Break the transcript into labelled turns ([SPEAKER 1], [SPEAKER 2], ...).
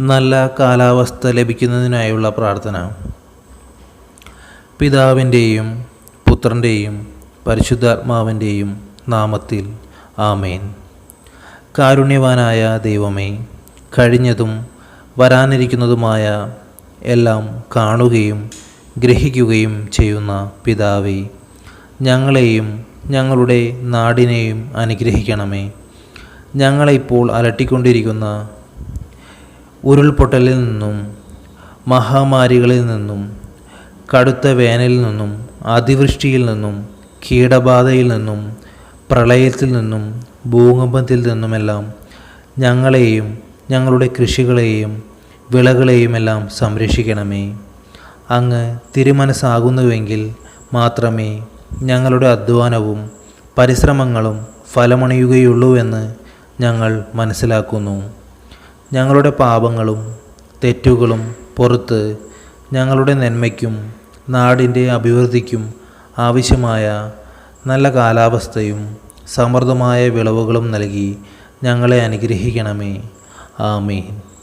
[SPEAKER 1] നല്ല കാലാവസ്ഥ ലഭിക്കുന്നതിനായുള്ള പ്രാർത്ഥന. പിതാവിന്റെയും പുത്രന്റെയും പരിശുദ്ധാത്മാവിന്റെയും നാമത്തിൽ ആമേൻ. കാരുണ്യവാനായ ദൈവമേ കഴിഞ്ഞതും വരാനിരിക്കുന്നതുമായ എല്ലാം കാണുകയും ഗ്രഹിക്കുകയും ചെയ്യുന്ന പിതാവേ ഞങ്ങളെയും ഞങ്ങളുടെ നാടിനെയും അനുഗ്രഹിക്കണമേ. ഞങ്ങളെ ഇപ്പോൾ അലട്ടിക്കൊണ്ടിരിക്കുന്ന ഉരുൾപൊട്ടലിൽ നിന്നും മഹാമാരികളിൽ നിന്നും കടുത്ത വേനലിൽ നിന്നും അതിവൃഷ്ടിയിൽ നിന്നും കീടബാധയിൽ നിന്നും പ്രളയത്തിൽ നിന്നും ഭൂകമ്പത്തിൽ നിന്നുമെല്ലാം ഞങ്ങളെയും ഞങ്ങളുടെ കൃഷികളെയും വിളകളെയുമെല്ലാം സംരക്ഷിക്കണമേ. അങ്ങ് തിരുമനസ്സാകുന്നുവെങ്കിൽ മാത്രമേ ഞങ്ങളുടെ അധ്വാനവും പരിശ്രമങ്ങളും ഫലമണിയുകയുള്ളൂവെന്ന് ഞങ്ങൾ മനസ്സിലാക്കുന്നു. ഞങ്ങളുടെ പാപങ്ങളും തെറ്റുകളും പുറത്ത് ഞങ്ങളുടെ നന്മയ്ക്കും നാടിന്റെ അഭിവൃദ്ധിക്കും ആവശ്യമായ നല്ല കാലാവസ്ഥയും സമൃദ്ധമായ വിളവുകളും നൽകി ഞങ്ങളെ അനുഗ്രഹിക്കണമേ. ആമീൻ.